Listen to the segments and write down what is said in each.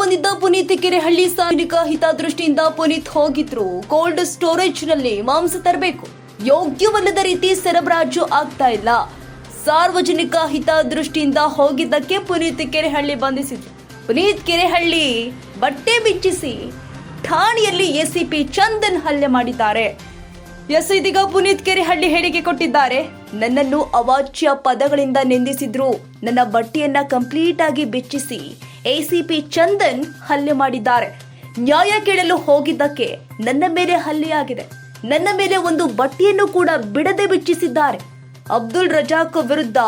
ಬಂದಿದ್ದ ಪುನೀತ್ ಕೆರೆಹಳ್ಳಿ ಸಾರ್ವಜನಿಕ ಹಿತದೃಷ್ಟಿಯಿಂದ ಪುನೀತ್ ಹೋಗಿದ್ರು. ಕೋಲ್ಡ್ ಸ್ಟೋರೇಜ್ನಲ್ಲಿ ಮಾಂಸ ತರಬೇಕು. ಯೋಗ್ಯವಲ್ಲದ ರೀತಿ ಸರಬರಾಜು ಆಗ್ತಾ ಇಲ್ಲ. ಸಾರ್ವಜನಿಕ ಹಿತದೃಷ್ಟಿಯಿಂದ ಹೋಗಿದ್ದಕ್ಕೆ ಪುನೀತ್ ಕೆರೆಹಳ್ಳಿ ಬಂಧಿಸಿದ್ರು. ಪುನೀತ್ ಕೆರೆಹಳ್ಳಿ ಬಟ್ಟೆ ಬಿಚ್ಚಿಸಿ ಠಾಣೆಯಲ್ಲಿ ಎಸಿಪಿ ಚಂದನ್ ಹಲ್ಲೆ ಮಾಡಿದ್ದಾರೆ. ಎಸ್ ಇದೀಗ ಪುನೀತ್ ಕೆರೆಹಳ್ಳಿ ಹೇಳಿಕೆ ಕೊಟ್ಟಿದ್ದಾರೆ. ನನ್ನನ್ನು ಅವಾಚ್ಯ ಪದಗಳಿಂದ ನಿಂದಿಸಿದ್ರು. ನನ್ನ ಬಟ್ಟೆಯನ್ನ ಕಂಪ್ಲೀಟ್ ಆಗಿ ಬೆಚ್ಚಿಸಿ ಎಸಿಪಿ ಚಂದನ್ ಹಲ್ಲೆ ಮಾಡಿದ್ದಾರೆ. ನ್ಯಾಯ ಕೇಳಲು ಹೋಗಿದ್ದಕ್ಕೆ ನನ್ನ ಮೇಲೆ ಹಲ್ಲೆಯಾಗಿದೆ. ನನ್ನ ಮೇಲೆ ಒಂದು ಬಟ್ಟೆಯನ್ನು ಕೂಡ ಬಿಡದೆ ಬಿಚ್ಚಿಸಿದ್ದಾರೆ. ಅಬ್ದುಲ್ ರಜಾಕ್ ವಿರುದ್ಧ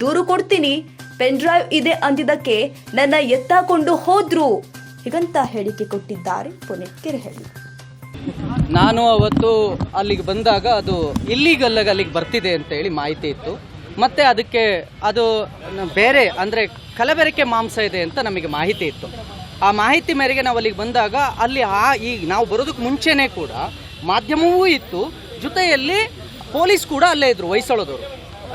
ದೂರು ಕೊಡ್ತೀನಿ, ಪೆನ್ ಡ್ರೈವ್ ಇದೆ ಅಂದಿದ್ದಕ್ಕೆ ನನ್ನ ಎತ್ತಾಕೊಂಡು ಹೋದ್ರು ಹೀಗಂತ ಹೇಳಿಕೆ ಕೊಟ್ಟಿದ್ದಾರೆ ಪುನೀತ್ ಹೇಳಿ ನಾನು ಅವತ್ತು ಅಲ್ಲಿಗೆ ಬಂದಾಗ ಅದು ಇಲ್ಲಿಗಲ್ಲಗ ಅಲ್ಲಿಗೆ ಬರ್ತಿದೆ ಅಂತ ಹೇಳಿ ಮಾಹಿತಿ ಇತ್ತು. ಮತ್ತೆ ಅದಕ್ಕೆ ಅದು ಬೇರೆ, ಅಂದರೆ ಕಲಬೆರಕೆ ಮಾಂಸ ಇದೆ ಅಂತ ನಮಗೆ ಮಾಹಿತಿ ಇತ್ತು. ಆ ಮಾಹಿತಿ ಮೇರೆಗೆ ನಾವು ಅಲ್ಲಿಗೆ ಬಂದಾಗ ಅಲ್ಲಿ ಆ ಈಗ ನಾವು ಬರೋದಕ್ಕೆ ಮುಂಚೆನೇ ಕೂಡ ಮಾಧ್ಯಮವೂ ಇತ್ತು. ಜೊತೆಯಲ್ಲಿ ಪೊಲೀಸ್ ಕೂಡ ಅಲ್ಲೇ ಇದ್ದರು ಹೊಯ್ಸಳದವರು.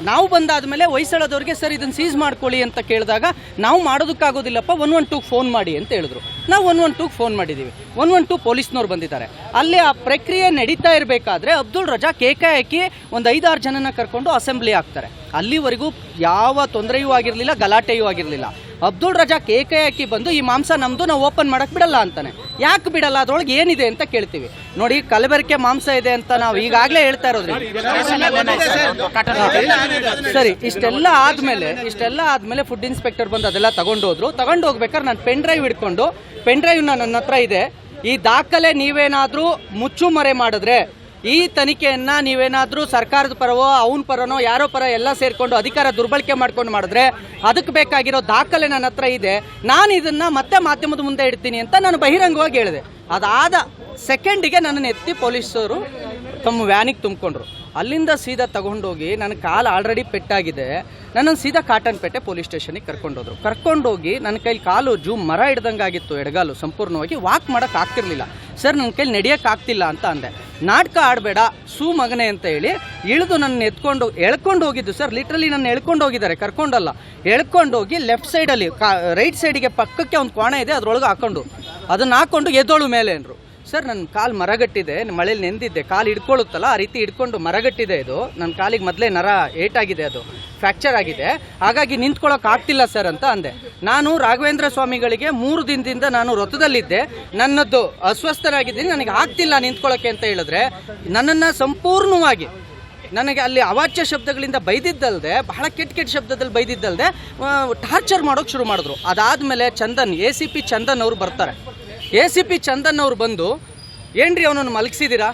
ನಾವು ಬಂದಾದ ಮೇಲೆ ಹೊಯ್ಸಳದವ್ರಿಗೆ ಸರ್ ಇದನ್ನು ಸೀಸ್ ಮಾಡ್ಕೊಳ್ಳಿ ಅಂತ ಕೇಳಿದಾಗ ನಾವು ಮಾಡೋದಕ್ಕಾಗೋದಿಲ್ಲಪ್ಪ, ಒನ್ ಒನ್ ಟೂಗೆ ಫೋನ್ ಮಾಡಿ ಅಂತ ಹೇಳಿದ್ರು. ನಾವು ಒನ್ ಒನ್ ಟೂಗೆ ಫೋನ್ ಮಾಡಿದ್ದೀವಿ ಒನ್ ಒನ್ ಟೂ ಪೊಲೀಸ್ನವ್ರು ಬಂದಿದ್ದಾರೆ. ಅಲ್ಲಿ ಆ ಪ್ರಕ್ರಿಯೆ ನಡೀತಾ ಇರಬೇಕಾದ್ರೆ ಅಬ್ದುಲ್ ರಜಾಕ್ ಏಕಾಏಕಿ ಒಂದು ಐದಾರು ಜನನ ಕರ್ಕೊಂಡು ಅಸೆಂಬ್ಲಿ ಆಗ್ತಾರೆ. ಅಲ್ಲಿವರೆಗೂ ಯಾವ ತೊಂದರೆಯೂ ಆಗಿರಲಿಲ್ಲ, ಗಲಾಟೆಯೂ ಆಗಿರಲಿಲ್ಲ. ಅಬ್ದುಲ್ ರಜಾ ರಜಾಕ್ ಹಾಕಿ ಬಂದು, ಈ ಮಾಂಸ ನಮ್ಮದು ನಾವು ಓಪನ್ ಮಾಡೋಕ್ಕೆ ಬಿಡಲ್ಲ ಅಂತಾನೆ. ಯಾಕೆ ಬಿಡಲ್ಲ? ಅದರೊಳಗೆ ಏನಿದೆ ಅಂತ ಕೇಳ್ತೀವಿ. ನೋಡಿ, ಕಲಬೆರಕೆ ಮಾಂಸ ಇದೆ ಅಂತ ನಾವು ಈಗಾಗಲೇ ಹೇಳ್ತಾ ಇರೋದ್ರಿ. ಸರಿ, ಇಷ್ಟೆಲ್ಲ ಆದಮೇಲೆ ಇಷ್ಟೆಲ್ಲ ಆದಮೇಲೆ ಫುಡ್ ಇನ್ಸ್ಪೆಕ್ಟರ್ ಬಂದು ಅದೆಲ್ಲ ತಗೊಂಡು ಹೋದ್ರು ತಗೊಂಡು ಹೋಗ್ಬೇಕಾದ್ರೆ ನಾನು ಪೆನ್ ಡ್ರೈವ್ ಹಿಡ್ಕೊಂಡು ಪೆನ್ ಡ್ರೈವ್ನ ನನ್ನ ಹತ್ರ ಇದೆ. ಈ ದಾಖಲೆ ನೀವೇನಾದರೂ ಮುಚ್ಚುಮರೆ ಮಾಡಿದ್ರೆ, ಈ ತನಿಖೆಯನ್ನು ನೀವೇನಾದರೂ ಸರ್ಕಾರದ ಪರವೋ, ಅವನ ಪರನೋ, ಯಾರೋ ಪರ ಎಲ್ಲ ಸೇರಿಕೊಂಡು ಅಧಿಕಾರ ದುರ್ಬಳಕೆ ಮಾಡ್ಕೊಂಡು ಮಾಡಿದ್ರೆ, ಅದಕ್ಕೆ ಬೇಕಾಗಿರೋ ದಾಖಲೆ ನನ್ನ ಹತ್ರ ಇದೆ. ನಾನು ಇದನ್ನು ಮತ್ತೆ ಮಾಧ್ಯಮದ ಮುಂದೆ ಇಡ್ತೀನಿ ಅಂತ ನಾನು ಬಹಿರಂಗವಾಗಿ ಹೇಳಿದೆ. ಅದಾದ ಸೆಕೆಂಡಿಗೆ ನನ್ನನ್ನು ಎತ್ತಿ ಪೊಲೀಸರು ತಮ್ಮ ವ್ಯಾನಿಗೆ ತುಂಬಿಕೊಂಡ್ರು. ಅಲ್ಲಿಂದ ಸೀದಾ ತಗೊಂಡೋಗಿ ನನ್ನ ಕಾಲು ಆಲ್ರೆಡಿ ಪೆಟ್ಟಾಗಿದೆ. ನನ್ನನ್ನು ಸೀದಾ ಕಾಟನ್ಪೇಟೆ ಪೊಲೀಸ್ ಸ್ಟೇಷನಿಗೆ ಕರ್ಕೊಂಡೋದ್ರು. ಕರ್ಕೊಂಡೋಗಿ ನನ್ನ ಕೈಲಿ ಕಾಲು ಜೂ ಮರ ಹಿಡ್ದಂಗಾಗಿತ್ತು ಎಡಗಾಲು ಸಂಪೂರ್ಣವಾಗಿ ವಾಕ್ ಮಾಡೋಕೆ ಆಗ್ತಿರ್ಲಿಲ್ಲ. ಸರ್ ನನ್ನ ಕೈಲಿ ನಡೆಯೋಕೆ ಆಗ್ತಿಲ್ಲ ಅಂತ ಅಂದೆ. ನಾಟಕ ಆಡಬೇಡ, ಸೂ ಮಗನೆ ಅಂತ ಹೇಳಿ ಇಳಿದು ನನ್ನ ಎತ್ಕೊಂಡು ಎಳ್ಕೊಂಡು ಹೋಗಿದ್ದು ಸರ್ ಲಿಟ್ರಲಿ ನನ್ನ ಎಳ್ಕೊಂಡು ಹೋಗಿದ್ದಾರೆ ಕರ್ಕೊಂಡಲ್ಲ. ಎಳ್ಕೊಂಡೋಗಿ ಲೆಫ್ಟ್ ಸೈಡಲ್ಲಿ ಕಾ ರೈಟ್ ಸೈಡಿಗೆ ಪಕ್ಕಕ್ಕೆ ಒಂದು ಕೋಣ ಇದೆ, ಅದರೊಳಗೆ ಹಾಕೊಂಡು. ಅದನ್ನ ಹಾಕೊಂಡು ಎದ್ದೋಳು ಮೇಲೆ ಅಂದರು. ಸರ್ ನನ್ನ ಕಾಲು ಮರಗಟ್ಟಿದೆ ಮಳೇಲಿ ನೆಂದಿದ್ದೆ, ಕಾಲು ಹಿಡ್ಕೊಳ್ಳುತ್ತಲ್ಲ ಆ ರೀತಿ ಹಿಡ್ಕೊಂಡು ಮರಗಟ್ಟಿದೆ ಇದು. ನನ್ನ ಕಾಲಿಗೆ ಮೊದಲೇ ನರ ಏಟಾಗಿದೆ ಅದು, ಫ್ರ್ಯಾಕ್ಚರ್ ಆಗಿದೆ. ಹಾಗಾಗಿ ನಿಂತ್ಕೊಳ್ಳೋಕೆ ಆಗ್ತಿಲ್ಲ ಸರ್ ಅಂತ ಅಂದೆ. ನಾನು ರಾಘವೇಂದ್ರ ಸ್ವಾಮಿಗಳಿಗೆ ಮೂರು ದಿನದಿಂದ ನಾನು ವ್ರತದಲ್ಲಿದ್ದೆ ನನ್ನದ್ದು ಅಸ್ವಸ್ಥನಾಗಿದ್ದೀನಿ ನನಗೆ ಆಗ್ತಿಲ್ಲ ನಿಂತ್ಕೊಳ್ಳೋಕೆ ಅಂತ ಹೇಳಿದ್ರೆ, ನನ್ನನ್ನು ಸಂಪೂರ್ಣವಾಗಿ, ನನಗೆ ಅಲ್ಲಿ ಅವಾಚ್ಯ ಶಬ್ದಗಳಿಂದ ಬೈದಿದ್ದಲ್ಲದೆ ಬಹಳ ಕೆಟ್ಟ ಕೆಟ್ಟ ಶಬ್ದದಲ್ಲಿ ಬೈದಿದ್ದಲ್ಲದೆ ಟಾರ್ಚರ್ ಮಾಡೋಕೆ ಶುರು ಮಾಡಿದ್ರು. ಅದಾದಮೇಲೆ Chandan, A C P Chandan ಅವರು ಬರ್ತಾರೆ. ಎ ಸಿ ಪಿ ಚಂದನ್ ಅವ್ರು ಬಂದು, ಏನ್ರಿ ಅವನನ್ನು ಮಲಗಿಸಿದ್ದೀರಾ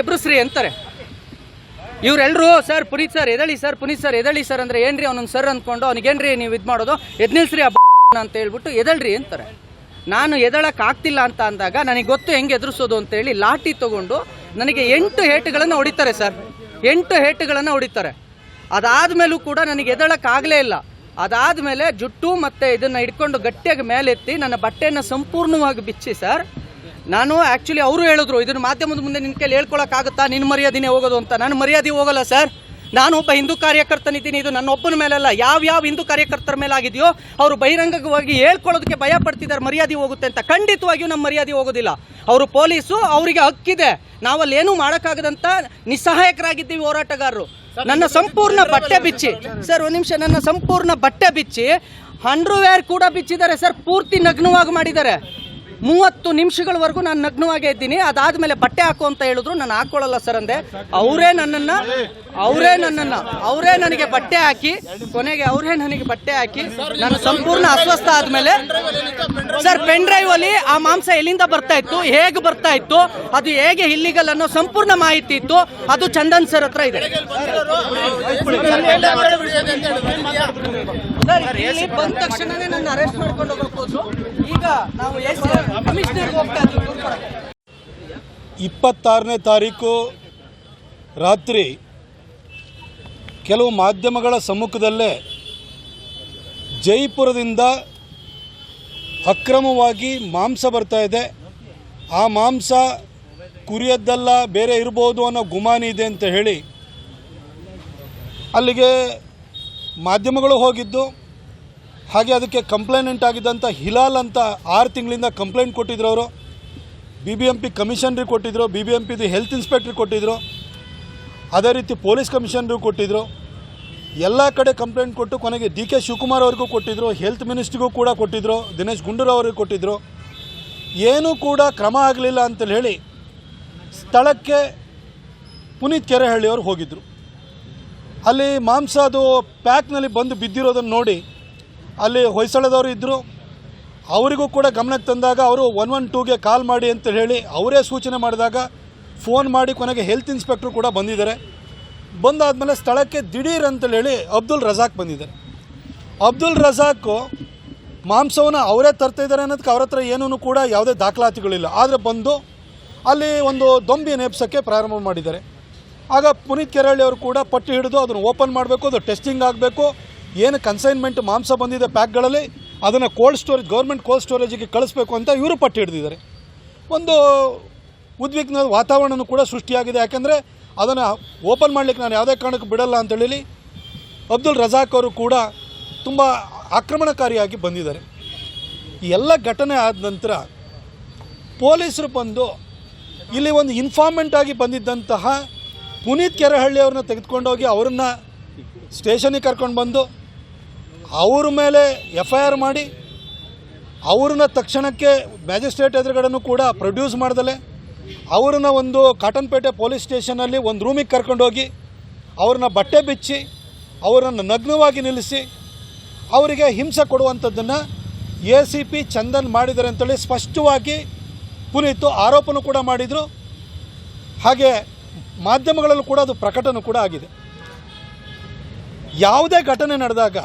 ಎಬ್ರುಸ್ರಿ ಅಂತಾರೆ. ಇವರೆಲ್ಲರೂ ಸರ್, ಪುನೀತ್ ಸರ್, ಎದಳಿ ಸರ್, ಪುನೀತ್ ಸರ್, ಎದಳಿ ಸರ್ ಅಂದ್ರೆ ಏನ್ರಿ ಅವನೊಂದು ಸರ್ ಅಂದ್ಕೊಂಡು ಅವ್ನಿಗೇನ್ರಿ ನೀವು ಇದು ಮಾಡೋದು? ಎದ್ ನಿಲ್ಸ್ರಿ ಅಂತ ಹೇಳ್ಬಿಟ್ಟು ಎದಳ್ರಿ ಅಂತಾರೆ. ನಾನು ಎದಳಕ್ ಆಗ್ತಿಲ್ಲ ಅಂತ ಅಂದಾಗ, ನನಗೆ ಗೊತ್ತು ಹೆಂಗೆ ಎದುರಿಸೋದು ಅಂತೇಳಿ ಲಾಠಿ ತಗೊಂಡು ನನಗೆ ಎಂಟು ಹೇಟುಗಳನ್ನು ಹೊಡಿತಾರೆ, ಸರ್. ಎಂಟು ಹೇಟುಗಳನ್ನು ಹೊಡಿತಾರೆ. ಅದಾದ್ಮೇಲೂ ಕೂಡ ನನಗೆ ಎದಳಕ್ಕಾಗಲೇ ಆಗಲೇ ಇಲ್ಲ ಅದಾದ್ಮೇಲೆ ಜುಟ್ಟು ಮತ್ತೆ ಇದನ್ನ ಹಿಡ್ಕೊಂಡು ಗಟ್ಟಿಯಾಗಿ ಮೇಲೆತ್ತಿ ನನ್ನ ಬಟ್ಟೆಯನ್ನು ಸಂಪೂರ್ಣವಾಗಿ ಬಿಚ್ಚಿ, ಸರ್. ನಾನು ಆ್ಯಕ್ಚುಲಿ ಅವರು ಹೇಳಿದ್ರು, ಇದನ್ನ ಮಾಧ್ಯಮದ ಮುಂದೆ ನಿನ್ನ ಕೈಲಿ ಹೇಳ್ಕೊಳಕ್ಕಾಗುತ್ತಾ? ನಿನ್ನ ಮರ್ಯಾದಿನೇ ಹೋಗೋದು ಅಂತ. ನಾನು ಮರ್ಯಾದೆ ಹೋಗಲ್ಲ, ಸರ್. ನಾನು ಒಬ್ಬ ಹಿಂದೂ ಕಾರ್ಯಕರ್ತನಿದ್ದೀನಿ, ಇದು ನನ್ನ ಒಬ್ಬನ ಮೇಲಲ್ಲ. ಯಾವ ಯಾವ ಹಿಂದೂ ಕಾರ್ಯಕರ್ತರ ಮೇಲೆ ಆಗಿದೆಯೋ ಅವರು ಬಹಿರಂಗವಾಗಿ ಹೇಳ್ಕೊಳ್ಳೋದಕ್ಕೆ ಭಯ ಪಡ್ತಿದ್ದಾರೆ, ಮರ್ಯಾದೆ ಹೋಗುತ್ತೆ ಅಂತ. ಖಂಡಿತವಾಗಿಯೂ ನಮ್ಮ ಮರ್ಯಾದೆ ಹೋಗೋದಿಲ್ಲ. ಅವರು ಪೊಲೀಸು, ಅವರಿಗೆ ಹಕ್ಕಿದೆ. ನಾವಲ್ಲಿ ಏನೂ ಮಾಡೋಕ್ಕಾಗದಂತ ನಿಸ್ಸಹಾಯಕರಾಗಿದ್ದೀವಿ ಹೋರಾಟಗಾರರು. ನನ್ನ ಸಂಪೂರ್ಣ ಬಟ್ಟೆ ಬಿಚ್ಚಿ, ಸರ್ ಒಂದು ನಿಮಿಷ, ನನ್ನ ಸಂಪೂರ್ಣ ಬಟ್ಟೆ ಬಿಚ್ಚಿ ಅಂಡರ್ವೇರ್ ಕೂಡ ಬಿಚ್ಚಿದ್ದಾರೆ, ಸರ್, ಪೂರ್ತಿ ನಗ್ನವಾಗಿ ಮಾಡಿದ್ದಾರೆ. ಮೂವತ್ತು ನಿಮಿಷಗಳವರೆಗೂ ನಾನು ನಗ್ನವಾಗೇ ಇದ್ದೀನಿ. ಅದಾದ್ಮೇಲೆ ಬಟ್ಟೆ ಹಾಕು ಅಂತ ಹೇಳಿದ್ರು. ನಾನು ಹಾಕೊಳ್ಳಲ್ಲ ಸರ್ ಅಂದೆ. ಅವರೇ ನನ್ನನ್ನು ಅವರೇ ನನ್ನನ್ನು, ಅವರೇ ನನಗೆ ಬಟ್ಟೆ ಹಾಕಿ, ಕೊನೆಗೆ ಅವರೇ ನನಗೆ ಬಟ್ಟೆ ಹಾಕಿ, ನಾನು ಸಂಪೂರ್ಣ ಅಸ್ವಸ್ಥ ಆದ್ಮೇಲೆ ಸರ್ ಪೆನ್ ಡ್ರೈವ್ ಅಲ್ಲಿ ಆ ಮಾಂಸ ಎಲ್ಲಿಂದ ಬರ್ತಾ ಇತ್ತು, ಹೇಗೆ ಬರ್ತಾ ಇತ್ತು, ಅದು ಹೇಗೆ ಇಲ್ಲಿಗಲ್ ಅನ್ನೋ ಸಂಪೂರ್ಣ ಮಾಹಿತಿ ಇತ್ತು. ಅದು ಚಂದನ್ ಸರ್ ಹತ್ರ ಇದೆ. ಬಂದ ತಕ್ಷಣನೇ ನನ್ನ ಅರೆಸ್ಟ್ ಮಾಡ್ಕೊಂಡು ಹೋಗ್ಬೋದು ಈಗ ನಾವು ಇಪ್ಪತ್ತಾರನೇ ತಾರೀಕು ರಾತ್ರಿ ಕೆಲವು ಮಾಧ್ಯಮಗಳ ಸಮ್ಮುಖದಲ್ಲೇ ಜೈಪುರದಿಂದ ಅಕ್ರಮವಾಗಿ ಮಾಂಸ ಬರ್ತಾ ಇದೆ. ಆ ಮಾಂಸ ಕುರಿಯದ್ದಲ್ಲ, ಬೇರೆ ಇರ್ಬೋದು ಅನ್ನೋ ಗುಮಾನಿ ಇದೆ ಅಂತ ಹೇಳಿ ಅಲ್ಲಿಗೆ ಮಾಧ್ಯಮಗಳು ಹೋಗಿದ್ದು. ಹಾಗೆ ಅದಕ್ಕೆ ಕಂಪ್ಲೇನೆಂಟ್ ಆಗಿದ್ದಂಥ ಹಿಲಾಲ್ ಅಂತ ಆರು ತಿಂಗಳಿಂದ ಕಂಪ್ಲೇಂಟ್ ಕೊಟ್ಟಿದ್ರು ಅವರು. ಬಿ ಬಿ ಎಂ ಪಿ ಕಮಿಷನ್ರಿಗೆ ಕೊಟ್ಟಿದ್ರು ಬಿ ಬಿ ಎಂ ಪಿದು ಹೆಲ್ತ್ ಇನ್ಸ್ಪೆಕ್ಟ್ರಿಗೆ ಕೊಟ್ಟಿದ್ರು. ಅದೇ ರೀತಿ ಪೊಲೀಸ್ ಕಮಿಷನ್ರಿಗೂ ಕೊಟ್ಟಿದ್ರು. ಎಲ್ಲ ಕಡೆ ಕಂಪ್ಲೇಂಟ್ ಕೊಟ್ಟು ಕೊನೆಗೆ ಡಿ ಕೆ ಶಿವಕುಮಾರ್ ಅವ್ರಿಗೂ ಕೊಟ್ಟಿದ್ರು ಹೆಲ್ತ್ ಮಿನಿಸ್ಟ್ರಿಗೂ ಕೂಡ ಕೊಟ್ಟಿದ್ರು, ದಿನೇಶ್ ಗುಂಡೂರಾವ್ ಅವ್ರಿಗೆ ಕೊಟ್ಟಿದ್ರು. ಏನೂ ಕೂಡ ಕ್ರಮ ಆಗಲಿಲ್ಲ ಅಂತೇಳಿ ಹೇಳಿ ಸ್ಥಳಕ್ಕೆ ಪುನೀತ್ ಕೆರೆಹಳ್ಳಿಯವರು ಹೋಗಿದ್ದರು ಅಲ್ಲಿ ಮಾಂಸ ಅದು ಪ್ಯಾಕ್ನಲ್ಲಿ ಬಂದು ಬಿದ್ದಿರೋದನ್ನು ನೋಡಿ ಅಲ್ಲಿ ಹೊಯ್ಸಳದವರು ಇದ್ದರು ಅವರಿಗೂ ಕೂಡ ಗಮನಕ್ಕೆ ತಂದಾಗ ಅವರು ಒನ್ ಒನ್ ಟೂಗೆ ಕಾಲ್ ಮಾಡಿ ಅಂತ ಹೇಳಿ ಅವರೇ ಸೂಚನೆ ಮಾಡಿದಾಗ ಫೋನ್ ಮಾಡಿ ಕೊನೆಗೆ ಹೆಲ್ತ್ ಇನ್ಸ್ಪೆಕ್ಟ್ರು ಕೂಡ ಬಂದಿದ್ದಾರೆ. ಬಂದಾದಮೇಲೆ ಸ್ಥಳಕ್ಕೆ ದಿಢೀರ್ ಅಂತೇಳಿ ಅಬ್ದುಲ್ ರಜಾಕ್ ಬಂದಿದ್ದಾರೆ. ಅಬ್ದುಲ್ ರಜಾಕು ಮಾಂಸವನ್ನು ಅವರೇ ತರ್ತಿದ್ದಾರೆ ಅನ್ನೋದಕ್ಕೆ ಅವ್ರ ಹತ್ರ ಏನೂ ಕೂಡ ಯಾವುದೇ ದಾಖಲಾತಿಗಳಿಲ್ಲ. ಆದರೆ ಬಂದು ಅಲ್ಲಿ ಒಂದು ದೊಂಬಿ ನೇಪ್ಸೋಕ್ಕೆ ಪ್ರಾರಂಭ ಮಾಡಿದ್ದಾರೆ. ಆಗ ಪುನೀತ್ ಕೆರಳ್ಳಿ ಅವರು ಕೂಡ ಪಟ್ಟಿ ಹಿಡಿದು ಅದನ್ನು ಓಪನ್ ಮಾಡಬೇಕು, ಅದು ಟೆಸ್ಟಿಂಗ್ ಆಗಬೇಕು. ಏನು ಕನ್ಸೈನ್ಮೆಂಟ್ ಮಾಂಸ ಬಂದಿದೆ ಪ್ಯಾಕ್ಗಳಲ್ಲಿ, ಅದನ್ನು ಕೋಲ್ಡ್ ಸ್ಟೋರೇಜ್ ಗೌರ್ಮೆಂಟ್ ಕೋಲ್ಡ್ ಸ್ಟೋರೇಜಿಗೆ ಕಳಿಸ್ಬೇಕು ಅಂತ ಇವರು ಪಟ್ಟು ಹಿಡಿದಿದ್ದಾರೆ. ಒಂದು ಉದ್ವಿಗ್ನ ವಾತಾವರಣನೂ ಕೂಡ ಸೃಷ್ಟಿಯಾಗಿದೆ. ಯಾಕೆಂದರೆ ಅದನ್ನು ಓಪನ್ ಮಾಡಲಿಕ್ಕೆ ನಾನು ಯಾವುದೇ ಕಾರಣಕ್ಕೂ ಬಿಡಲ್ಲ ಅಂತೇಳಿ ಅಬ್ದುಲ್ ರಜಾಕ್ ಅವರು ಕೂಡ ತುಂಬ ಆಕ್ರಮಣಕಾರಿಯಾಗಿ ಬಂದಿದ್ದಾರೆ. ಈ ಎಲ್ಲ ಘಟನೆ ಆದ ನಂತರ ಪೊಲೀಸರು ಬಂದು ಇಲ್ಲಿ ಒಂದು ಇನ್ಫಾರ್ಮೆಂಟ್ ಆಗಿ ಬಂದಿದ್ದಂತಹ ಪುನೀತ್ ಕೆರೆಹಳ್ಳಿ ಅವ್ರನ್ನ ತೆಗೆದುಕೊಂಡೋಗಿ ಅವರನ್ನು ಸ್ಟೇಷನಿಗೆ ಕರ್ಕೊಂಡು ಬಂದು ಅವ್ರ ಮೇಲೆ ಎಫ್ ಐ ಆರ್ ಮಾಡಿ ಅವ್ರನ್ನ ತಕ್ಷಣಕ್ಕೆ ಮ್ಯಾಜಿಸ್ಟ್ರೇಟ್ ಎದುರುಗಡೆನೂ ಕೂಡ ಪ್ರೊಡ್ಯೂಸ್ ಮಾಡ್ದಲೆ. ಅವ್ರನ್ನ ಒಂದು ಕಾಟನ್ಪೇಟೆ ಪೊಲೀಸ್ ಸ್ಟೇಷನಲ್ಲಿ ಒಂದು ರೂಮಿಗೆ ಕರ್ಕೊಂಡೋಗಿ ಅವ್ರನ್ನ ಬಟ್ಟೆ ಬಿಚ್ಚಿ, ಅವರನ್ನು ನಗ್ನವಾಗಿ ನಿಲ್ಲಿಸಿ, ಅವರಿಗೆ ಹಿಂಸೆ ಕೊಡುವಂಥದ್ದನ್ನು ಎ ಸಿ ಪಿ ಚಂದನ್ ಮಾಡಿದ್ದಾರೆ ಅಂತೇಳಿ ಸ್ಪಷ್ಟವಾಗಿ ಪುನೀತು ಆರೋಪನೂ ಕೂಡ ಮಾಡಿದರು. ಹಾಗೆ ಮಾಧ್ಯಮಗಳಲ್ಲೂ ಕೂಡ ಅದು ಪ್ರಕಟನೂ ಕೂಡ ಆಗಿದೆ. ಯಾವುದೇ ಘಟನೆ ನಡೆದಾಗ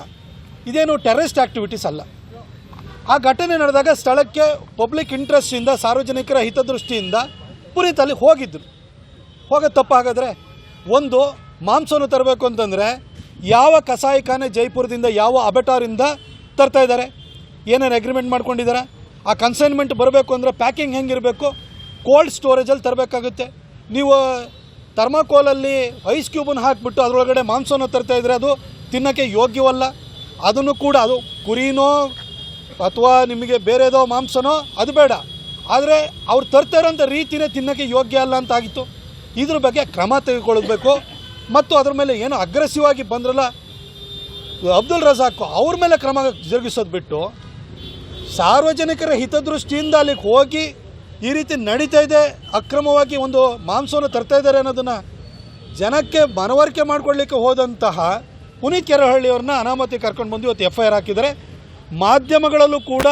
ಇದೇನು ಟೆರರಿಸ್ಟ್ ಆ್ಯಕ್ಟಿವಿಟೀಸ್ ಅಲ್ಲ. ಆ ಘಟನೆ ನಡೆದಾಗ ಸ್ಥಳಕ್ಕೆ ಪಬ್ಲಿಕ್ ಇಂಟ್ರೆಸ್ಟಿಂದ ಸಾರ್ವಜನಿಕರ ಹಿತದೃಷ್ಟಿಯಿಂದ ಪುನೀತ್ ಅಲ್ಲಿ ಹೋಗಿದ್ದರು ಹೋಗೋ ತಪ್ಪಾಗಾದರೆ ಒಂದು, ಮಾಂಸವನ್ನು ತರಬೇಕು ಅಂತಂದರೆ ಯಾವ ಕಸಾಯಿಖಾನೆ ಜೈಪುರದಿಂದ, ಯಾವ ಅಬೆಟಾರಿಂದ ತರ್ತಾ ಇದ್ದಾರೆ? ಏನೇನು ಅಗ್ರಿಮೆಂಟ್ ಮಾಡ್ಕೊಂಡಿದ್ದಾರೆ? ಆ ಕನ್ಸೈನ್ಮೆಂಟ್ ಬರಬೇಕು ಅಂದರೆ ಪ್ಯಾಕಿಂಗ್ ಹೆಂಗಿರಬೇಕು? ಕೋಲ್ಡ್ ಸ್ಟೋರೇಜಲ್ಲಿ ತರಬೇಕಾಗುತ್ತೆ. ನೀವು ಥರ್ಮಾಕೋಲಲ್ಲಿ ಐಸ್ ಕ್ಯೂಬನ್ನು ಹಾಕಿಬಿಟ್ಟು ಅದರೊಳಗಡೆ ಮಾಂಸವನ್ನು ತರ್ತಾ ಇದ್ದರೆ ಅದು ತಿನ್ನೋಕ್ಕೆ ಯೋಗ್ಯವಲ್ಲ. ಅದನ್ನು ಕೂಡ ಅದು ಕುರಿನೋ ಅಥವಾ ನಿಮಗೆ ಬೇರೆದೋ ಮಾಂಸನೋ ಅದು ಬೇಡ. ಆದರೆ ಅವ್ರು ತರ್ತಾ ಇರೋಂಥ ರೀತಿನೇ ತಿನ್ನೋಕ್ಕೆ ಯೋಗ್ಯ ಅಲ್ಲ ಅಂತಾಗಿತ್ತು ಇದ್ರ ಬಗ್ಗೆ ಕ್ರಮ ತೆಗೆದುಕೊಳ್ಬೇಕು ಮತ್ತು ಅದ್ರ ಮೇಲೆ ಏನು ಅಗ್ರೆಸಿವ್ ಆಗಿ ಬಂದ್ರಲ್ಲ, ಅಬ್ದುಲ್ ರಜಾಕ್ ಅವ್ರ ಮೇಲೆ ಕ್ರಮ ಜರುಗಿಸೋದು ಬಿಟ್ಟು ಸಾರ್ವಜನಿಕರ ಹಿತದೃಷ್ಟಿಯಿಂದ ಅಲ್ಲಿಗೆ ಹೋಗಿ ಈ ರೀತಿ ನಡೀತಾ ಇದೆ, ಅಕ್ರಮವಾಗಿ ಒಂದು ಮಾಂಸವನ್ನು ತರ್ತಾ ಇದ್ದಾರೆ ಅನ್ನೋದನ್ನು ಜನಕ್ಕೆ ಮನವರಿಕೆ ಮಾಡಿಕೊಡ್ಲಿಕ್ಕೆ ಹೋದಂತಹ ಪುನೀತ್ ಕೆರಹಳ್ಳಿಯವ್ರನ್ನ ಅನಾಮತಿ ಕರ್ಕೊಂಡು ಬಂದು ಇವತ್ತು ಎಫ್ ಐ ಆರ್ ಹಾಕಿದ್ದಾರೆ. ಮಾಧ್ಯಮಗಳಲ್ಲೂ ಕೂಡ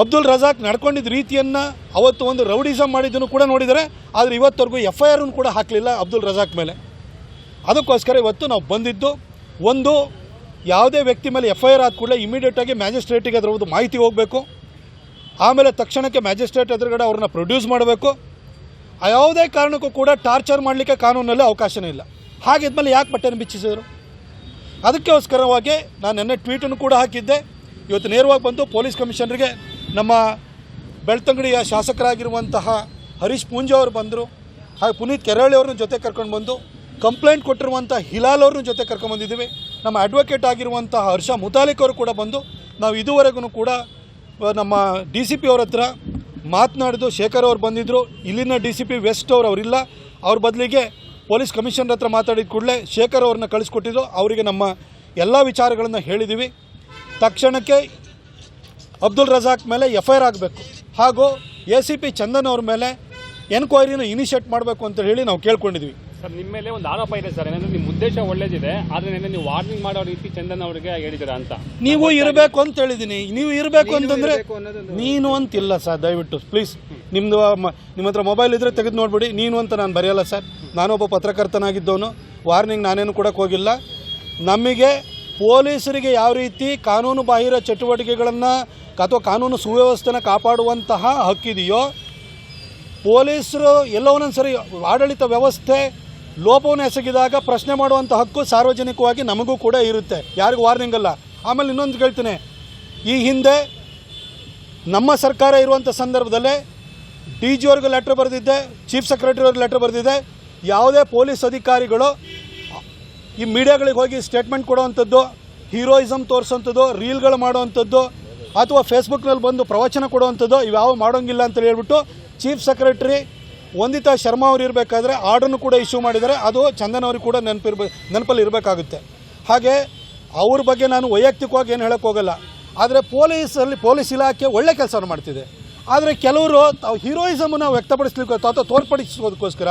ಅಬ್ದುಲ್ ರಜಾಕ್ ನಡ್ಕೊಂಡಿದ್ದ ರೀತಿಯನ್ನು ಅವತ್ತು ಒಂದು ರೌಡಿಸಮ್ ಮಾಡಿದ್ದನ್ನು ಕೂಡ ನೋಡಿದರೆ ಆದರೆ ಇವತ್ತವರೆಗೂ ಎಫ್ ಐ ಕೂಡ ಹಾಕಲಿಲ್ಲ ಅಬ್ದುಲ್ ರಜಾಕ್ ಮೇಲೆ. ಅದಕ್ಕೋಸ್ಕರ ಇವತ್ತು ನಾವು ಬಂದಿದ್ದು ಒಂದು ಯಾವುದೇ ವ್ಯಕ್ತಿ ಮೇಲೆ ಎಫ್ ಐ ಆರ್ ಆದ ಕೂಡಲೇ ಇಮಿಡಿಯೇಟಾಗಿ ಮ್ಯಾಜಿಸ್ಟ್ರೇಟಿಗೆ ಅದರ ಒಂದು ಮಾಹಿತಿ ಹೋಗಬೇಕು. ಆಮೇಲೆ ತಕ್ಷಣಕ್ಕೆ ಮ್ಯಾಜಿಸ್ಟ್ರೇಟ್ ಎದುರುಗಡೆ ಅವ್ರನ್ನ ಪ್ರೊಡ್ಯೂಸ್ ಮಾಡಬೇಕು. ಯಾವುದೇ ಕಾರಣಕ್ಕೂ ಕೂಡ ಟಾರ್ಚರ್ ಮಾಡಲಿಕ್ಕೆ ಕಾನೂನಲ್ಲಿ ಅವಕಾಶನೇ ಇಲ್ಲ. ಹಾಗಿದ್ಮೇಲೆ ಯಾಕೆ ಬಟ್ಟೆನ ಬಿಚ್ಚಿಸಿದರು? ಅದಕ್ಕೋಸ್ಕರವಾಗಿ ನಾನು ನಿನ್ನೆ ಟ್ವೀಟನ್ನು ಕೂಡ ಹಾಕಿದ್ದೆ. ಇವತ್ತು ನೇರವಾಗಿ ಬಂದು ಪೊಲೀಸ್ ಕಮಿಷನರಿಗೆ ನಮ್ಮ ಬೆಳ್ತಂಗಡಿಯ ಶಾಸಕರಾಗಿರುವಂತಹ ಹರೀಶ್ ಪೂಂಜಾ ಅವರು ಬಂದರು. ಹಾಗೆ ಪುನೀತ್ ಕೆರಳಿ ಅವ್ರನ್ನ ಜೊತೆ ಕರ್ಕೊಂಡು ಬಂದು ಕಂಪ್ಲೇಂಟ್ ಕೊಟ್ಟಿರುವಂಥ ಹಿಲಾಲ್ ಅವ್ರನ್ನ ಜೊತೆ ಕರ್ಕೊಂಡು ಬಂದಿದ್ದೀವಿ. ನಮ್ಮ ಅಡ್ವೊಕೇಟ್ ಆಗಿರುವಂತಹ ಹರ್ಷ ಮುತಾಲಿಕ್ ಅವರು ಕೂಡ ಬಂದು ನಾವು ಇದುವರೆಗೂ ಕೂಡ ನಮ್ಮ ಡಿ ಸಿ ಪಿ ಅವ್ರ ಹತ್ರ ಮಾತನಾಡಿದು ಶೇಖರ್ ಅವ್ರು ಬಂದಿದ್ದರು ಇಲ್ಲಿನ ಡಿ ಸಿ ಪಿ ವೆಸ್ಟ್ ಅವ್ರು ಅವರಿಲ್ಲ. ಅವ್ರ ಬದಲಿಗೆ ಪೊಲೀಸ್ ಕಮಿಷನರ್ ಹತ್ರ ಮಾತಾಡಿದ ಕೂಡಲೇ ಶೇಖರ್ ಅವ್ರನ್ನ ಕಳಿಸ್ಕೊಟ್ಟಿದ್ದು ಅವರಿಗೆ ನಮ್ಮ ಎಲ್ಲ ವಿಚಾರಗಳನ್ನು ಹೇಳಿದ್ದೀವಿ ತಕ್ಷಣಕ್ಕೆ ಅಬ್ದುಲ್ ರಜಾಕ್ ಮೇಲೆ ಎಫ್ ಐ ಆರ್ ಆಗಬೇಕು. ಹಾಗೂ ಎ ಸಿ ಪಿ ಚಂದನ್ ಅವ್ರ ಮೇಲೆ ಎನ್ಕ್ವೈರಿನ ಇನಿಷಿಯೇಟ್ ಮಾಡಬೇಕು ಅಂತ ಹೇಳಿ ನಾವು ಕೇಳ್ಕೊಂಡಿದ್ವಿ. ಸರ್ ನಿಮ್ಮ ಮೇಲೆ ಒಂದು ಆರೋಪ ಇದೆ ಸರ್. ಏನಂದ್ರೆ ನಿಮ್ಮ ಉದ್ದೇಶ ಒಳ್ಳೇದಿದೆ. ಆದರೆ ನೆನ್ನೆ ನೀವು ವಾರ್ನಿಂಗ್ ಮಾಡೋ ರೀತಿ ಚಂದನ್ ಅವರಿಗೆ ಹೇಳಿದ್ದೀರಾ ಅಂತ. ನೀವು ಇರಬೇಕು ಅಂತ ಹೇಳಿದ್ದೀನಿ ನೀವು ಇರಬೇಕು ಅಂತಂದ್ರೆ ನೀನು ಅಂತಿಲ್ಲ ಸರ್ ದಯವಿಟ್ಟು. ಪ್ಲೀಸ್ ನಿಮ್ಮದು ನಿಮ್ಮ ಹತ್ರ ಮೊಬೈಲ್ ಇದ್ರೆ ತೆಗೆದು ನೋಡ್ಬಿಡಿ. ನೀನು ಅಂತ ನಾನು ಬರೆಯಲ್ಲ ಸರ್. ನಾನೊಬ್ಬ ಪತ್ರಕರ್ತನಾಗಿದ್ದವನು, ವಾರ್ನಿಂಗ್ ನಾನೇನು ಕೊಡೋಕೆ ಹೋಗಿಲ್ಲ. ನಮಗೆ ಪೊಲೀಸರಿಗೆ ಯಾವ ರೀತಿ ಕಾನೂನು ಬಾಹಿರ ಚಟುವಟಿಕೆಗಳನ್ನು ಅಥವಾ ಕಾನೂನು ಸುವ್ಯವಸ್ಥೆನ ಕಾಪಾಡುವಂತಹ ಹಕ್ಕಿದೆಯೋ, ಪೊಲೀಸರು ಎಲ್ಲೋ ಒಂದೊಂದು ಸರಿ ಆಡಳಿತ ವ್ಯವಸ್ಥೆ ಲೋಪವನ್ನು ಎಸಗಿದಾಗ ಪ್ರಶ್ನೆ ಮಾಡುವಂಥ ಹಕ್ಕು ಸಾರ್ವಜನಿಕವಾಗಿ ನಮಗೂ ಕೂಡ ಇರುತ್ತೆ. ಯಾರಿಗೂ ವಾರ್ನಿಂಗ್ ಅಲ್ಲ. ಆಮೇಲೆ ಇನ್ನೊಂದು ಕೇಳ್ತೀನಿ. ಈ ಹಿಂದೆ ನಮ್ಮ ಸರ್ಕಾರ ಇರುವಂಥ ಸಂದರ್ಭದಲ್ಲೇ ಡಿ ಜಿ ಅವ್ರಿಗೆ ಲೆಟ್ರ್ ಬರೆದಿದ್ದೆ ಚೀಫ್ ಸೆಕ್ರೆಟರಿ ಅವ್ರಿಗೆ ಲೆಟ್ರ್ ಬರೆದಿದ್ದೆ ಯಾವುದೇ ಪೊಲೀಸ್ ಅಧಿಕಾರಿಗಳು ಈ ಮೀಡಿಯಾಗಳಿಗೆ ಹೋಗಿ ಸ್ಟೇಟ್ಮೆಂಟ್ ಕೊಡುವಂಥದ್ದು ಹೀರೋಯಿಸಮ್ ತೋರಿಸೋಂಥದ್ದು, ರೀಲ್ಗಳು ಮಾಡುವಂಥದ್ದು, ಅಥವಾ ಫೇಸ್ಬುಕ್ನಲ್ಲಿ ಬಂದು ಪ್ರವಚನ ಕೊಡುವಂಥದ್ದು, ಇವ್ಯಾವ ಮಾಡೋಂಗಿಲ್ಲ ಅಂತ ಹೇಳ್ಬಿಟ್ಟು ಚೀಫ್ ಸೆಕ್ರೆಟರಿ ವಂದಿತಾ ಶರ್ಮಾ ಅವರು ಇರಬೇಕಾದ್ರೆ ಆರ್ಡರ್ನು ಕೂಡ ಇಶ್ಯೂ ಮಾಡಿದ್ದಾರೆ. ಅದು ಚಂದನ್ ಅವ್ರಿಗೆ ಕೂಡ ನೆನಪಿರ್ಬ, ನೆನಪಲ್ಲಿ ಇರಬೇಕಾಗುತ್ತೆ. ಹಾಗೆ ಅವ್ರ ಬಗ್ಗೆ ನಾನು ವೈಯಕ್ತಿಕವಾಗಿ ಏನು ಹೋಗಲ್ಲ. ಆದರೆ ಪೊಲೀಸಲ್ಲಿ, ಪೊಲೀಸ್ ಇಲಾಖೆ ಒಳ್ಳೆ ಕೆಲಸವನ್ನು ಮಾಡ್ತಿದೆ. ಆದರೆ ಕೆಲವರು ತಾವು ಹೀರೋಯಿಸಮನ್ನು ವ್ಯಕ್ತಪಡಿಸ್ಲಿಕ್ಕೆ ಅಥವಾ ತೋರ್ಪಡಿಸೋದಕ್ಕೋಸ್ಕರ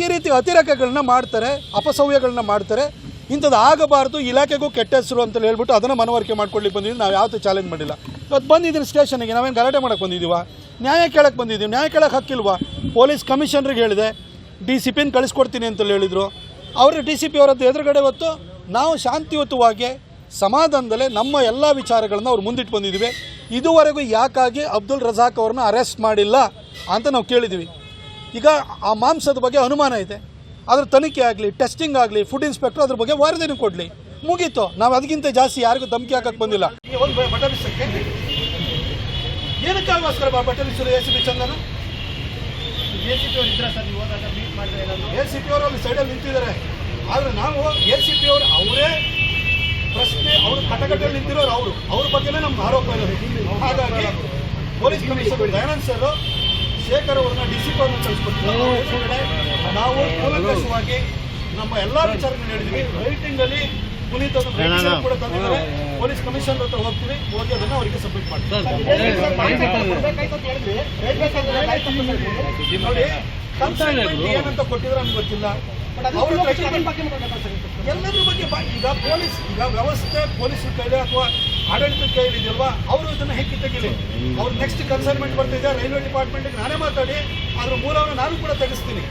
ಈ ರೀತಿ ಅತಿರೇಕಗಳನ್ನ ಮಾಡ್ತಾರೆ ಅಪಸವ್ಯಗಳನ್ನ ಮಾಡ್ತಾರೆ. ಇಂಥದ್ದು ಆಗಬಾರ್ದು, ಇಲಾಖೆಗೂ ಕೆಟ್ಟ ಹೆಸರು ಅಂತ ಹೇಳ್ಬಿಟ್ಟು ಅದನ್ನು ಮನವರಿಕೆ ಮಾಡ್ಕೊಳ್ಳಿಕ್ಕೆ ಬಂದಿದ್ದೀವಿ. ನಾವು ಯಾವತ್ತೂ ಚಾಲೆಂಜ್ ಮಾಡಿಲ್ಲ. ಇವತ್ತು ಬಂದಿದ್ದೀನಿ ಸ್ಟೇಷನ್ಗೆ ನಾವೇನು ಗಲಾಟೆ ಮಾಡೋಕ್ಕೆ ಬಂದಿದ್ದೀವ? ನ್ಯಾಯ ಕೇಳಕ್ಕೆ ಬಂದಿದ್ದೀವಿ. ನ್ಯಾಯ ಕೇಳಕ್ಕೆ ಹಕ್ಕಿಲ್ವಾ? ಪೊಲೀಸ್ ಕಮಿಷನರ್ಗೆ ಹೇಳಿದೆ ಡಿ ಸಿ ಪಿನ ಕಳಿಸ್ಕೊಡ್ತೀನಿ ಅಂತ ಹೇಳಿದರು. ಅವರು ಡಿ ಸಿ ಪಿ ಅವರದ್ದು ಎದುರುಗಡೆ ಹೊತ್ತು ನಾವು ಶಾಂತಿಯುತವಾಗಿ ಸಮಾಧಾನದಲ್ಲೇ ನಮ್ಮ ಎಲ್ಲ ವಿಚಾರಗಳನ್ನು ಅವ್ರು ಮುಂದಿಟ್ಟು ಬಂದಿದ್ದೀವಿ. ಇದುವರೆಗೂ ಯಾಕಾಗಿ ಅಬ್ದುಲ್ ರಜಾಕ್ ಅವ್ರನ್ನ ಅರೆಸ್ಟ್ ಮಾಡಿಲ್ಲ ಅಂತ ನಾವು ಕೇಳಿದ್ದೀವಿ. ಈಗ ಆ ಮಾಂಸದ ಬಗ್ಗೆ ಅನುಮಾನ ಇದೆ. ಅದ್ರ ತನಿಖೆ ಆಗಲಿ ಟೆಸ್ಟಿಂಗ್ ಆಗಲಿ ಫುಡ್ ಇನ್ಸ್ಪೆಕ್ಟರ್ ಅದ್ರ ಬಗ್ಗೆ ವರದಿನೂ ಕೊಡಲಿ. ಮುಗೀತು. ನಾವು ಅದಕ್ಕಿಂತ ಜಾಸ್ತಿ ಯಾರಿಗೂ ಧಮಕಿ ಹಾಕಕ್ಕೆ ಬಂದಿಲ್ಲ. ಒಂದು ಎ ಸಿ ಬಾ Chandan A C meet Chandan? A C P ಅವರು ಅಲ್ಲಿ ಸೈಡಲ್ಲಿ ನಿಂತಿದ್ದಾರೆ. ಆದರೆ ನಾವು ಎ ಸಿ ಪಿ ಅವರು, ಅವರೇ ಪ್ರಶ್ನೆ, ಅವರು ಕಟಕಟಲ್ಲಿ ನಿಂತಿರೋರು ಅವರು. ಅವ್ರ ಬಗ್ಗೆನೇ ನಮ್ಗೆ ಆರೋಪ ಇರೋದು ಹಾಗಾಗಿ police commissioner Dayanand sir Shekhar ಅವ್ರನ್ನ ಡಿ ಸಿ ಪಿ ಕಳಿಸ್ಕೊಟ್ಟಿದ್ದಾರೆ ನಾವು ಕೂಲಂಕಷವಾಗಿ ನಮ್ಮ ಎಲ್ಲ ವಿಚಾರಗಳನ್ನ ಹೇಳಿದ್ವಿ. ರೈಟಿಂಗ್ ಅಲ್ಲಿ ಪುನೀತ್ ಕೂಡ ತಂದಿದ್ದಾರೆ. ಪೊಲೀಸ್ ಕಮಿಷನರ್ ಹತ್ರ ಹೋಗ್ತೀವಿ. ಹೋಗಿ ಅದನ್ನ ಅವರಿಗೆ ಸಬ್ಮಿಟ್ ಮಾಡ್ತೀವಿ. ನೋಡಿ ಏನಂತ ಕೊಟ್ಟಿದ್ರೆ ನಮ್ಗೆ ಗೊತ್ತಿಲ್ಲ. ಎಲ್ಲರ ಎಲ್ಲದ್ರ ಬಗ್ಗೆ ಈಗ ಪೊಲೀಸ್ ಈಗ ವ್ಯವಸ್ಥೆ ಪೊಲೀಸ್ ಕೈಲಿ ಅಥವಾ ಆಡಳಿತದ ಕೈಲಿ ಇದೆಯಲ್ವಾ ಅವರು ಇದನ್ನು ಹೆಕ್ಕಿ ತೆಗಿಲಿ ಅವ್ರು ನೆಕ್ಸ್ಟ್ ಕನ್ಸರ್ನ್ಮೆಂಟ್ ಬರ್ತಿದೆ ರೈಲ್ವೆ ಡಿಪಾರ್ಟ್ಮೆಂಟ್ಗೆ ನಾನೇ ಮಾತಾಡಿ ಅದ್ರ ಮೂಲವನ್ನು ನಾನು ಕೂಡ ತೆಗೆಸ್ತೀನಿ.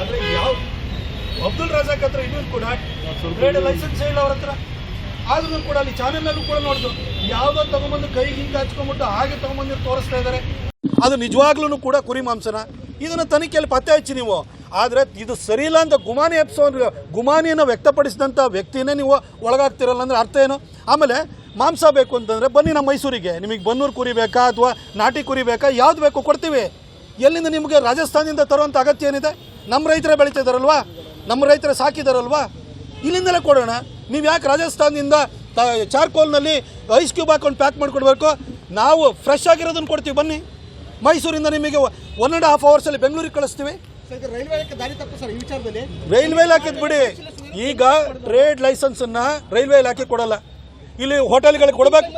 ಆದರೆ ಯಾವ ಅಬ್ದುಲ್ ರಾಜಾಕ್ ಹತ್ರ ಇನ್ನೂ ಕೂಡ ಟ್ರೇಡ್ ಲೈಸೆನ್ಸ್ ಇಲ್ಲ ಅವ್ರ ಹತ್ರ. ಆದ್ರೂ ಕೂಡ ಅಲ್ಲಿ ಚಾನೆಲ್ನಲ್ಲೂ ಕೂಡ ನೋಡಿದ್ರು ಯಾವುದೋ ತಗೊಂಬಂದು ಕೈ ಹಿಂದೆ ಹಚ್ಕೊಂಡ್ಬಿಟ್ಟು ಹಾಗೆ ತಗೊಂಬಂದಿರು ತೋರಿಸ್ತಾ ಇದ್ದಾರೆ ಅದು ನಿಜವಾಗ್ಲೂ ಕೂಡ ಕುರಿ ಮಾಂಸನ. ಇದನ್ನು ತನಿಖೆಯಲ್ಲಿ ಪತ್ತೆ ಹಚ್ಚಿ ನೀವು. ಆದರೆ ಇದು ಸರಿ ಇಲ್ಲ ಅಂತ ಗುಮಾನಿ ಎಪ್ಸೋ ಗುಮಾನಿಯನ್ನು ವ್ಯಕ್ತಪಡಿಸಿದಂಥ ವ್ಯಕ್ತಿನೇ ನೀವು ಒಳಗಾಗ್ತಿರಲ್ಲ ಅಂದರೆ ಅರ್ಥ ಏನು? ಆಮೇಲೆ ಮಾಂಸ ಬೇಕು ಅಂತಂದರೆ ಬನ್ನಿ ನಮ್ಮ ಮೈಸೂರಿಗೆ. ನಿಮಗೆ ಬನ್ನೂರು ಕುರಿ ಬೇಕಾ ಅಥವಾ ನಾಟಿ ಕುರಿ ಬೇಕಾ? ಯಾವ್ದು ಬೇಕು ಕೊಡ್ತೀವಿ. ಎಲ್ಲಿಂದ ನಿಮಗೆ ರಾಜಸ್ಥಾನದಿಂದ ತರುವಂಥ ಅಗತ್ಯ ಏನಿದೆ? ನಮ್ಮ ರೈತರೇ ಬೆಳೀತಿದಾರಲ್ವಾ? ನಮ್ಮ ರೈತರೇ ಸಾಕಿದಾರಲ್ವಾ? ಇಲ್ಲಿಂದಲೇ ಕೊಡೋಣ. ನೀವು ಯಾಕೆ ರಾಜಸ್ಥಾನದಿಂದ ಚಾರ್ಕೋಲ್ನಲ್ಲಿ ಐಸ್ ಕ್ಯೂಬ್ ಹಾಕೊಂಡು ಪ್ಯಾಕ್ ಮಾಡಿಕೊಡ್ಬೇಕು? ನಾವು ಫ್ರೆಶ್ ಆಗಿರೋದನ್ನು ಕೊಡ್ತೀವಿ ಬನ್ನಿ. ಮೈಸೂರಿಂದ ನಿಮಗೆ ಒನ್ ಆ್ಯಂಡ್ ಹಾಫ್ ಅವರ್ಸಲ್ಲಿ ಬೆಂಗಳೂರಿಗೆ ಕಳಿಸ್ತೀವಿ. ರೈಲ್ವೆ ಇಲಾಖೆ ದಾರಿ ತಪ್ಪು ಸರ್ ಈ ವಿಚಾರದಲ್ಲಿ. ರೈಲ್ವೆ ಇಲಾಖೆ ಬಿಡಿ. ಈಗ ಟ್ರೇಡ್ ಲೈಸೆನ್ಸನ್ನು ರೈಲ್ವೆ ಇಲಾಖೆ ಕೊಡಲ್ಲ. ಇಲ್ಲಿ ಹೋಟೆಲ್ಗಳಿಗೆ ಕೊಡ್ಬೇಕು.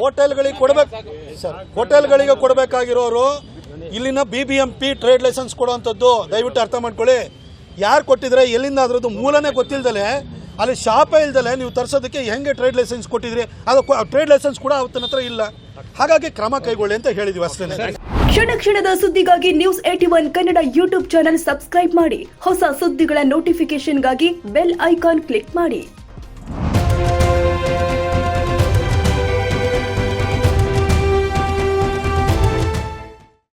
ಹೋಟೆಲ್ಗಳಿಗೆ ಕೊಡ್ಬೇಕು. ಸರ್, ಹೋಟೆಲ್ಗಳಿಗೆ ಕೊಡಬೇಕಾಗಿರೋರು ಇಲ್ಲಿನ B B M P trade licence ಕೊಡುವಂಥದ್ದು ದಯವಿಟ್ಟು ಅರ್ಥ ಮಾಡ್ಕೊಳ್ಳಿ. ಯಾರು ಕೊಟ್ಟಿದ್ರೆ ಎಲ್ಲಿಂದ ಅದ್ರದ್ದು ಮೂಲನೇ ಗೊತ್ತಿಲ್ಲದೆ ಅಲ್ಲಿ ಶಾಪೇ ಇಲ್ದಲೆ ನೀವು ತರಿಸೋದಕ್ಕೆ ಹೆಂಗೆ ಟ್ರೇಡ್ ಲೈಸೆನ್ಸ್ ಕೊಟ್ಟಿದ್ರಿ? ಅದು ಟ್ರೇಡ್ ಲೈಸೆನ್ಸ್ ಕೂಡ ಅವತ್ತಿನ ಹತ್ರ ಇಲ್ಲ. ಹಾಗಾಗಿ ಕ್ರಮ ಕೈಗೊಳ್ಳಿ ಅಂತ ಹೇಳಿದ್ವಿ ಅಷ್ಟೇ. ಕ್ಷಣ ಕ್ಷಣದ ಸುದ್ದಿಗಾಗಿ news eighty one Kannada YouTube channel subscribe ಮಾಡಿ. ಹೊಸ ಸುದ್ದಿಗಳ ನೋಟಿಫಿಕೇಶನ್ಗಾಗಿ ಬೆಲ್ ಐಕಾನ್ ಕ್ಲಿಕ್ ಮಾಡಿ.